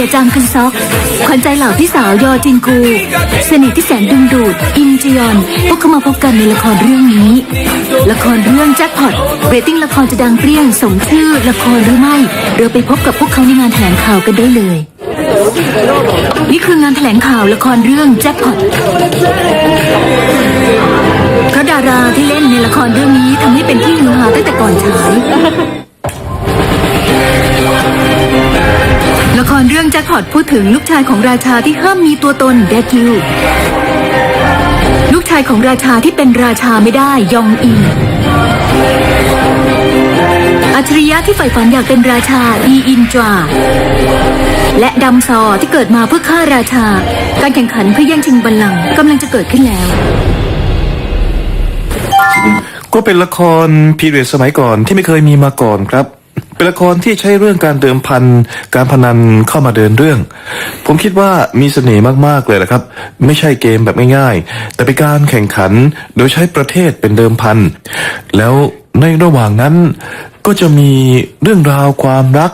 ียจางคันซอกขวัญใจเหล่าพี่สาวยอจินกูสนิทที่แสนดึงดูด อินจียอน พวกเขามาพบกันในละครเรื่องนี้ ละครเรื่องแจ็คพอตเรตติ้งละครจะดังเปรี้ยงสมชื่อละครหรือไม่เราไปพบกับพวกเขาในงานแถลงข่าวกันได้เลย นี่คืองานแถลงข่าวละครเรื่องแจ็คพอตเพราะดาราที่เล่นในละครเรื่องนี้ทำให้เป็นที่ฮือฮาตั้งแต่ก่อนฉาย ละครเรื่องแจ็คพอตพูดถึงลูกชายของราชาที่ห้ามมีตัวตนแดกิว ลูกชายของราชาที่เป็นราชาไม่ได้ยองอีอัจฉริยะที่ใฝ่ฝันอยากเป็นราชาอีอินจวาและดำซอที่เกิดมาเพื่อฆ่าราชา การแข่งขันเพื่อแย่งชิงบัลลังก์กำลังจะเกิดขึ้นแล้ว ก็เป็นละครพีเรียดสมัยก่อนที่ไม่เคยมีมาก่อนครับ เป็นละครที่ใช้เรื่องการเดิมพันการพนันเข้ามาเดินเรื่อง ผมคิดว่ามีเสน่ห์มากๆเลยนะครับ ไม่ใช่เกมแบบง่ายๆ แต่เป็นการแข่งขันโดยใช้ประเทศเป็นเดิมพัน แล้วในระหว่างนั้นก็จะมีเรื่องราวความรัก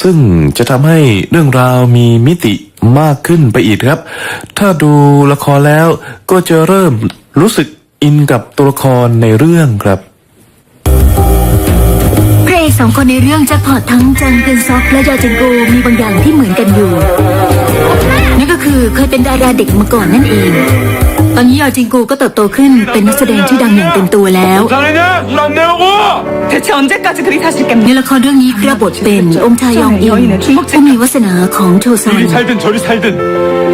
ซึ่งจะทำให้เรื่องราวมีมิติมากขึ้นไปอีกครับ ถ้าดูละครแล้วก็จะเริ่มรู้สึกอินกับตัวละครในเรื่องครับ อกสองคนในเรื่องแจ็คพอตทั้งจังเกินซอกและยอจินโกมีบางอย่างที่เหมือนกันอยู่ นั่นก็คือเคยเป็นดาราเด็กมาก่อนนั่นเอง ตอนนี้ยอจินโกก็เติบโตขึ้นเป็นนักแสดงชื่อดังอย่างเต็มตัวแล้ว 잘했냐? 눈 안 내려고! 대체 언제까지 그리 ใน 사실겠니? ละครเรื่องนี้กระบทเป็นองค์ชายยองอินผู้มีวาสนาของโชซอน 이리 살든 저리 살든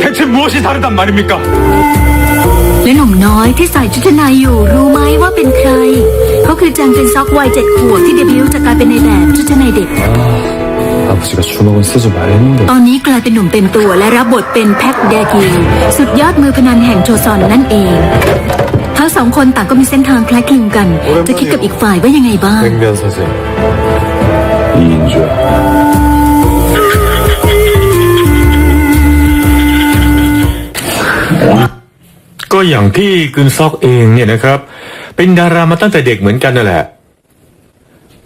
대체 무엇이 다르단 말입니까? และหนุ่มน้อยที่ใส่ชุดชั้นในอยู่รู้ไหมว่าเป็นใคร เขาคือจังเกินซอกวัยเจ็ดขวบที่เดบิวต์จากการเป็นในายแบบชุดชั้นในเด็ก 아버지가 주먹은 쓰지 말랬는데 ตอนนี้กลายเป็นหนุ่มเต็มตัวและรับบทเป็นแพ็กแดกิลสุดยอดมือพนันแห่งโชซอนนั่นเอง ทั้งสองคนต่างก็มีเส้นทางคล้ายคลึงกัน จะคิดกับอีกฝ่ายว่ายังไงบ้าง 냉면 선생 이인주야 ก็ อย่างที่กึนซอกเองเนี่ยนะครับ เป็นดารามาตั้งแต่เด็กเหมือนกันนั่นแหละ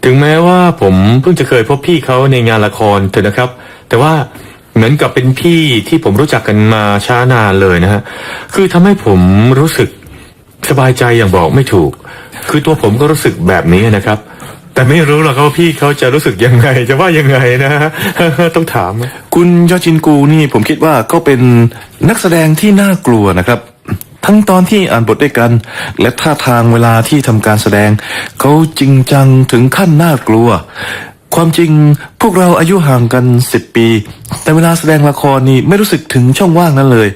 ถึงแม้ว่าผมเพิ่งจะเคยพบพี่เขาในงานละครเถอะนะครับ แต่ว่าเหมือนกับเป็นพี่ที่ผมรู้จักกันมาช้านานเลยนะฮะคือทำให้ผมรู้สึกสบายใจอย่างบอกไม่ถูก คือตัวผมก็รู้สึกแบบนี้นะครับ แต่ไม่รู้หรอกว่าพี่เขาจะรู้สึกยังไง จะว่ายังไงนะฮะต้องถาม คุณยอจินกูนี่ผมคิดว่าก็เป็นนักแสดงที่น่ากลัวนะครับ ทั้งตอนที่อ่านบทด้วยกัน และท่าทางเวลาที่ทำการแสดง เขาจริงจังถึงขั้นน่ากลัว ความจริงพวกเราอายุห่างกันสิบปี แต่เวลาแสดงละครนี่ไม่รู้สึกถึงช่องว่างนั้นเลย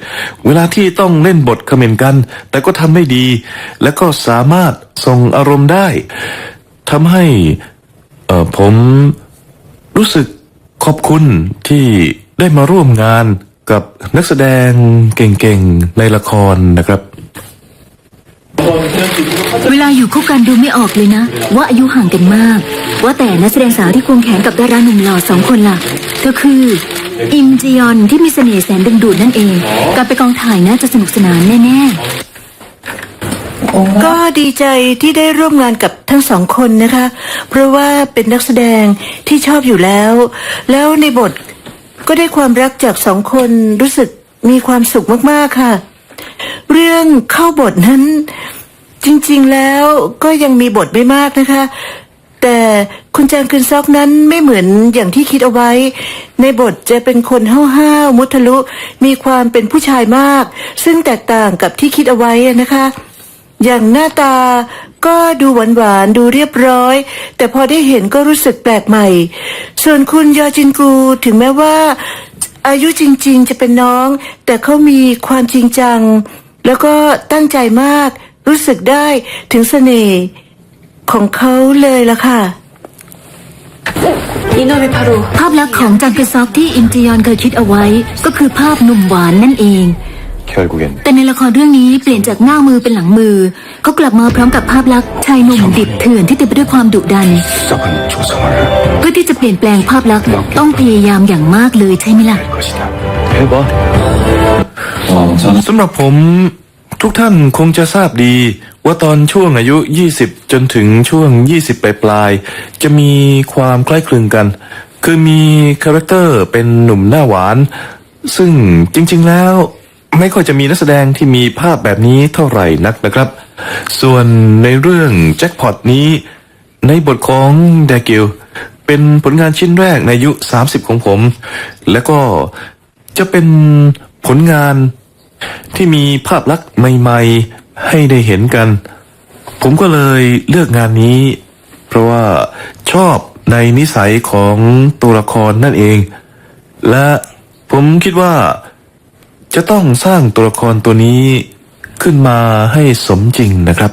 เวลาที่ต้องเล่นบทเขม่นกัน แต่ก็ทำไม่ดี และก็สามารถส่งอารมณ์ได้ทำให้เออผมรู้สึกขอบคุณที่ได้มาร่วมงาน กับนักแสดงเก่งๆ ในละครนะครับ เวลาอยู่คู่กันดูไม่ออกเลยนะ ว่าอายุห่างกันมาก ว่าแต่นักแสดงสาวที่ควงแขนกับดาราหนุ่มหล่อสองคนล่ะเธอคือ อิมจียอนที่มีเสน่ห์แสนดึงดูดนั่นเองการไปกองถ่ายน่าจะสนุกสนานแน่ๆก็ดีใจที่ได้ร่วมงานกับทั้งสองคนนะคะ เพราะว่าเป็นนักแสดงที่ชอบอยู่แล้ว แล้วในบท ก็ได้ความรักจากสองคนรู้สึกมีความสุขมากๆค่ะ เรื่องเข้าบทนั้น จริงๆแล้วก็ยังมีบทไม่มากนะคะ แต่คุณจางคืนซอกนั้นไม่เหมือนอย่างที่คิดเอาไว้ ในบทจะเป็นคนห้าวๆมุทะลุ มีความเป็นผู้ชายมาก ซึ่งแตกต่างกับที่คิดเอาไว้นะคะ อย่างหน้าตาก็ดูหวานหวานดูเรียบร้อย แต่พอได้เห็นก็รู้สึกแปลกใหม่ ส่วนคุณยอจินกูถึงแม้ว่า อายุจริงๆจะเป็นน้อง แต่เขามีความจริงจัง แล้วก็ตั้งใจมาก รู้สึกได้ถึงเสน่ห์ของเขาเลยละค่ะภาพลักษณ์ของจังเกซอกที่อินจียอนเคยคิดเอาไว้ ก็คือภาพหนุ่มหวานนั่นเอง 결국엔 แต่ในละครเรื่องนี้เปลี่ยนจากหน้ามือเป็นหลังมือ เขากลับมาพร้อมกับภาพลักษณ์ชายหนุ่มดิบเถื่อนที่เต็มไปด้วยความดุดัน 썩은 조성을 เพื่อที่จะเปลี่ยนแปลงภาพลักษณ์ต้องพยายามอย่างมากเลยใช่ไหมล่ะ 것이다 해봐 어, 저는 สำหรับผมทุกท่านคงจะทราบดี ว่าตอนช่วงอายุ 20 จนถึงช่วง 20 ปลายปลายๆจะมีความใกล้คลึงกัน คือมีคาแรคเตอร์เป็นหนุ่มหน้าหวาน ซึ่งจริงๆแล้ว ไม่ค่อยจะมีนักแสดงที่มีภาพแบบนี้เท่าไหร่นักนะครับ ส่วนในเรื่องแจ็คพอตนี้ ในบทของแดกิลเป็นผลงานชิ้นแรกในอายุ 30 ของผม และก็จะเป็นผลงานที่มีภาพลักษณ์ใหม่ๆ ให้ได้เห็นกัน ผมก็เลยเลือกงานนี้ เพราะว่าชอบในนิสัยของตัวละครนั่นเอง และผมคิดว่า จะต้องสร้างตัวละครตัวนี้ขึ้นมาให้สมจริงนะครับ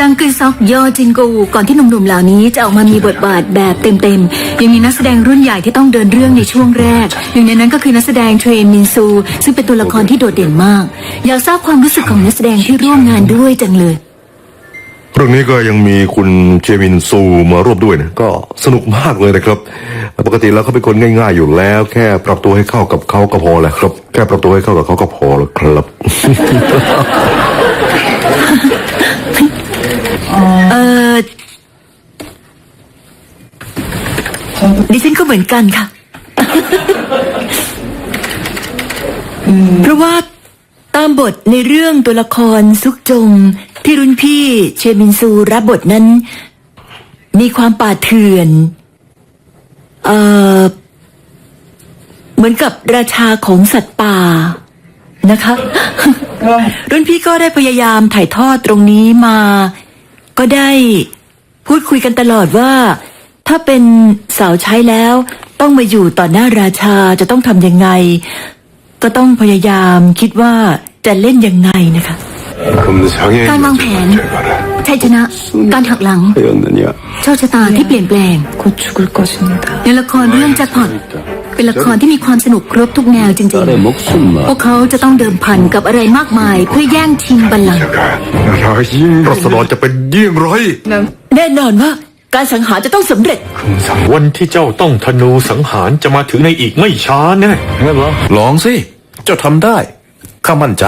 จังกึซอกยอจินกู ก่อนที่หนุ่มๆเหล่านี้จะออกมามีบทบาทแบบเต็มๆ ยังมีนักแสดงรุ่นใหญ่ที่ต้องเดินเรื่องในช่วงแรก หนึ่งในนั้นก็คือนักแสดงเทรนมินซู ซึ่งเป็นตัวละครที่โดดเด่นมาก อยากทราบความรู้สึกของนักแสดงที่ร่วมงานด้วยจังเลย เรื่องนี้ก็ยังมีคุณเจมินซูมาร่วมด้วยนะก็สนุกมากเลยนะครับ ปกติแล้วเขาเป็นคนง่ายๆอยู่แล้ว แค่ปรับตัวให้เข้ากับเขาก็พอแหละครับ แค่ปรับตัวให้เข้ากับเขาก็พอแล้วครับ เออดิฉันก็เหมือนกันค่ะ เพราะว่า ตามบทในเรื่องตัวละครซุกจง ที่รุ่นพี่เชมินซูรับบทนั้น มีความป่าเถื่อน เอ่อ เหมือนกับราชาของสัตว์ป่านะคะ รุ่นพี่ก็ได้พยายามถ่ายทอดตรงนี้มา ก็ได้พูดคุยกันตลอดว่า ถ้าเป็นสาวใช้แล้ว ต้องมาอยู่ต่อหน้าราชาจะต้องทำยังไง ก็ต้องพยายามคิดว่าจะเล่นยังไงนะคะ 금상의 깔망 팬. 결과를 ชัยชนะ การหักหลัง 하였느냐 โชคชะตาที่เปลี่ยนแปลง 곧 죽을 것입니다. ในละครเรื่องแจ็คพอตเป็นละครที่มีความสนุกครบทุกแนวจริงๆ พวกเขาจะต้องเดิมพันกับอะไรมากมายเพื่อแย่งชิงบัลลังก์ รัศดรจะเป็นเยี่ยงไร แน่นอนว่า การสังหารจะต้องสำเร็จ วันที่เจ้าต้องธนูสังหารจะมาถึงในอีกไม่ช้าแน่해봐ลองสิ เจ้าทำได้ ข้ามั่นใจ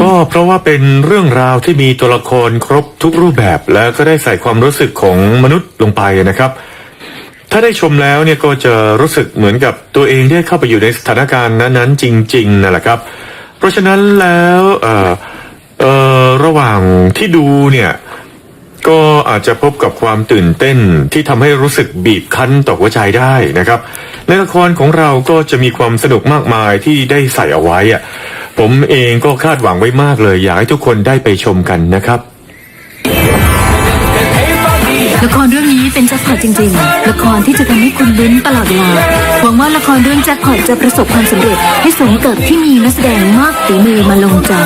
ก็เพราะว่าเป็นเรื่องราวที่มีตัวละครครบทุกรูปแบบ แล้วก็ได้ใส่ความรู้สึกของมนุษย์ลงไปนะครับ ถ้าได้ชมแล้วเนี่ยก็จะรู้สึกเหมือนกับตัวเองได้เข้าไปอยู่ในสถานการณ์นั้นๆจริงๆนั่นแหละครับ เพราะฉะนั้นแล้วเอ่อเอ่อระหว่างที่ดูเนี่ย ก็อาจจะพบกับความตื่นเต้นที่ทำให้รู้สึกบีบคั้นต่อหัวใจได้นะครับ ในละครของเราก็จะมีความสนุกมากมายที่ได้ใส่เอาไว้อะผมเองก็คาดหวังไว้มากเลย อยากให้ทุกคนได้ไปชมกันนะครับ ละครเรื่องนี้เป็นแจ็คพอตจริงๆ ละครที่จะทำให้คุณลุ้นตลอดเวลา หวังว่าละครเรื่องแจ็คพอตจะประสบความสำเร็จ ให้สมกับที่มีนักแสดงมากฝีมือมาลงจอ